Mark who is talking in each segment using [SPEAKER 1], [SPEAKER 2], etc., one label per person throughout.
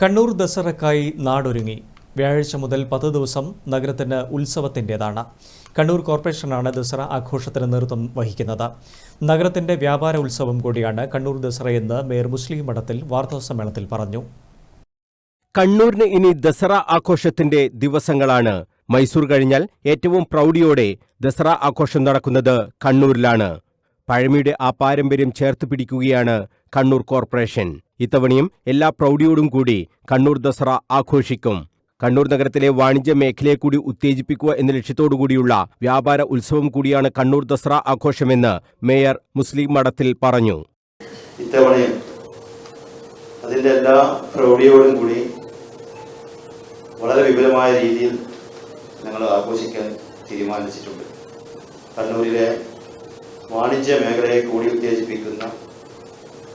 [SPEAKER 1] കണ്ണൂർ ദസറക്കായി നാടൊരുങ്ങി. വ്യാഴാഴ്ച മുതൽ പത്ത് ദിവസം നഗരത്തിന് ഉത്സവത്തിന്റെതാണ്. കണ്ണൂർ കോർപ്പറേഷനാണ് ദസറ ആഘോഷത്തിന് നേതൃത്വം വഹിക്കുന്നത്. നഗരത്തിന്റെ വ്യാപാര ഉത്സവം കൂടിയാണ് കണ്ണൂർ ദസറ എന്ന് മേയർ മുസ്ലിം മഠത്തിൽ വാർത്താസമ്മേളനത്തിൽ പറഞ്ഞു.
[SPEAKER 2] കണ്ണൂരിന് ഇനി ദസറ ആഘോഷത്തിന്റെ ദിവസങ്ങളാണ്. മൈസൂർ കഴിഞ്ഞാൽ ഏറ്റവും പ്രൗഢിയോടെ ദസറ ആഘോഷം നടക്കുന്നത് കണ്ണൂരിലാണ്. പഴമയുടെ ആ പാരമ്പര്യം ചേർത്ത് പിടിക്കുകയാണ് കണ്ണൂർ കോർപ്പറേഷൻ. ഇത്തവണയും എല്ലാ പ്രൗഢിയോടും കൂടി കണ്ണൂർ ദസറ ആഘോഷിക്കും. കണ്ണൂർ നഗരത്തിലെ വാണിജ്യ മേഖലയെ കൂടി ഉത്തേജിപ്പിക്കുക എന്ന ലക്ഷ്യത്തോടുകൂടിയുള്ള വ്യാപാര ഉത്സവം കൂടിയാണ് കണ്ണൂർ ദസറ ആഘോഷമെന്ന് മേയർ മുസ്ലിം മഠത്തിൽ പറഞ്ഞു.
[SPEAKER 3] ഇത്തവണയും അതിന്റെ എല്ലാ പ്രൗഢിയോടും കൂടി വളരെ വിപുലമായ രീതിയിൽ ഞങ്ങൾ ആഘോഷിക്കാൻ തീരുമാനിച്ചിട്ടുണ്ട്. കണ്ണൂരിലെ വാണിജ്യ മേഖലയെ കൂടി ഉത്തേജിപ്പിക്കുന്ന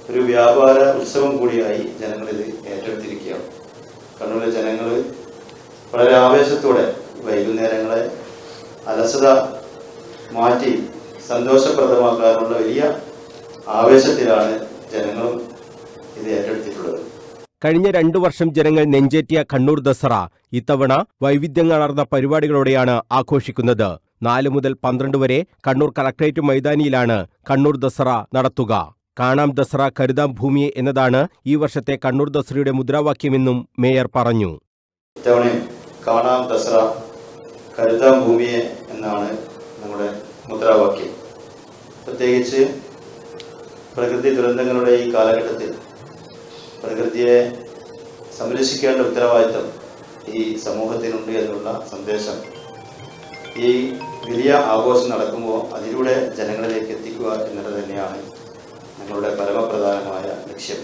[SPEAKER 3] ഒരു വ്യാപാര ഉത്സവം കൂടിയായി ജനങ്ങളിത് ഏറ്റെടുത്തിരിക്കുകയാണ്. കണ്ണൂരിലെ ജനങ്ങൾ വളരെ ആവേശത്തോടെ വൈകുന്നേരങ്ങളെ അലസത മാറ്റി സന്തോഷപ്രദമാക്കാനുള്ള വലിയ ആവേശത്തിലാണ് ജനങ്ങളും ഇത് ഏറ്റെടുത്തിട്ടുള്ളത്.
[SPEAKER 2] കഴിഞ്ഞ രണ്ടു വർഷം ജനങ്ങൾ നെഞ്ചേറ്റിയ കണ്ണൂർ ദസറ ഇത്തവണ വൈവിധ്യങ്ങളാർന്ന പരിപാടികളോടെയാണ് ആഘോഷിക്കുന്നത്. നാല് മുതൽ പന്ത്രണ്ട് വരെ കണ്ണൂർ കളക്ടറേറ്റ് മൈതാനിയിലാണ് കണ്ണൂർ ദസറ നടത്തുക. കാണാം ദസറ കരുതാം ഭൂമിയെ എന്നതാണ് ഈ വർഷത്തെ കണ്ണൂർ ദസറയുടെ മുദ്രാവാക്യമെന്നും മേയർ പറഞ്ഞു.
[SPEAKER 3] കാണാം ദസറ കരുതാം ഭൂമിയെ എന്നാണ് നമ്മുടെ മുദ്രാവാക്യം. പ്രത്യേകിച്ച് പ്രകൃതി ദുരന്തങ്ങളുടെ ഈ കാലഘട്ടത്തിൽ പ്രകൃതിയെ സംരക്ഷിക്കേണ്ട ഉത്തരവാദിത്തം ഈ സമൂഹത്തിനുണ്ട് എന്നുള്ള സന്ദേശം ഈ വലിയ ആഘോഷം നടക്കുമ്പോൾ അതിലൂടെ ജനങ്ങളിലേക്ക് എത്തിക്കുക എന്നുള്ളത് തന്നെയാണ് ഞങ്ങളുടെ പരമപ്രധാനമായ ലക്ഷ്യം.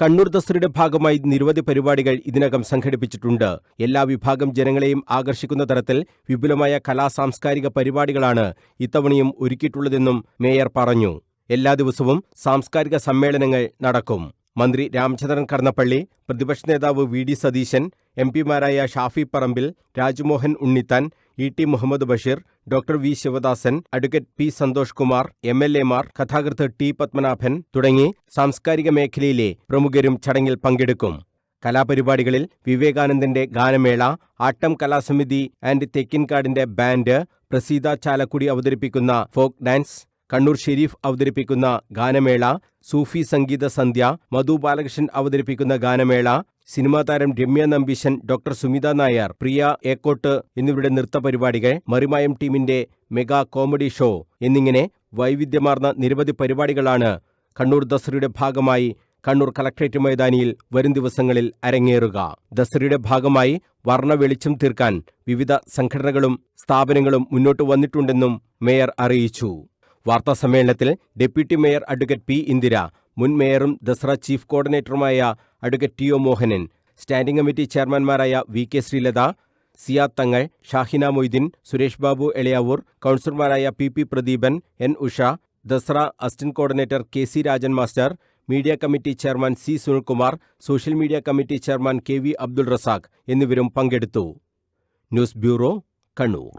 [SPEAKER 2] കണ്ണൂർ ദസറയുടെ ഭാഗമായി നിരവധി പരിപാടികൾ ഇതിനകം സംഘടിപ്പിച്ചിട്ടുണ്ട്. എല്ലാ വിഭാഗം ജനങ്ങളെയും ആകർഷിക്കുന്ന തരത്തിൽ വിപുലമായ കലാ സാംസ്കാരിക പരിപാടികളാണ് ഇത്തവണയും ഒരുക്കിയിട്ടുള്ളതെന്നും മേയർ പറഞ്ഞു. എല്ലാ ദിവസവും സാംസ്കാരിക സമ്മേളനങ്ങൾ നടക്കും. മന്ത്രി രാമചന്ദ്രൻ കടന്നപ്പള്ളി പ്രതിപക്ഷ നേതാവ് V D Satheesan M പിമാരായ Shafi Parambil Rajmohan Unnithan E T Muhammad Basheer doctor V Sivadasan advocate P Santhosh Kumar M L എമാർ കഥാകൃത്ത് ടി പത്മനാഭൻ തുടങ്ങി സാംസ്കാരിക മേഖലയിലെ പ്രമുഖരും ചടങ്ങിൽ പങ്കെടുക്കും. കലാപരിപാടികളിൽ വിവേകാനന്ദന്റെ ഗാനമേള ആട്ടം കലാസമിതി ആൻഡ് തെക്കിൻകാടിന്റെ ബാൻഡ് പ്രസീത ചാലക്കുടി അവതരിപ്പിക്കുന്ന ഫോക്ക് ഡാൻസ് കണ്ണൂർ ഷെരീഫ് അവതരിപ്പിക്കുന്ന ഗാനമേള സൂഫി സംഗീത സന്ധ്യ മധു ബാലകൃഷ്ണൻ അവതരിപ്പിക്കുന്ന ഗാനമേള സിനിമാ താരം രമ്യ നമ്പീശൻ ഡോക്ടർ സുമിത നായർ പ്രിയ ഏക്കോട്ട് എന്നിവരുടെ നൃത്ത പരിപാടികൾ മറിമായം ടീമിന്റെ മെഗാ കോമഡി ഷോ എന്നിങ്ങനെ വൈവിധ്യമാർന്ന നിരവധി പരിപാടികളാണ് കണ്ണൂർ ദസറയുടെ ഭാഗമായി കണ്ണൂർ കളക്ടറേറ്റ് മൈതാനിയിൽ വരും ദിവസങ്ങളിൽ അരങ്ങേറുക. ദസറയുടെ ഭാഗമായി വർണ വെളിച്ചം തീർക്കാൻ വിവിധ സംഘടനകളും സ്ഥാപനങ്ങളും മുന്നോട്ട് വന്നിട്ടുണ്ടെന്നും മേയർ അറിയിച്ചു. വാർത്താസമ്മേളനത്തിൽ deputy mayor advocate P. Indira മുൻ മേയറും Dasara chief കോർഡിനേറ്ററുമായ advocate T O Mohanan standing committee ചെയർമാൻമാരായ V K Sreelatha Siyad Thangal Shahina Moideen Suresh Babu Elayavoor കൗൺസിലർമാരായ P P Pradeepan N Usha Dasara assistant coordinator K C Rajan master media committee chairman C Sunilkumar social media committee chairman K V Abdul Razak എന്നിവരും പങ്കെടുത്തു. News bureau Kannur.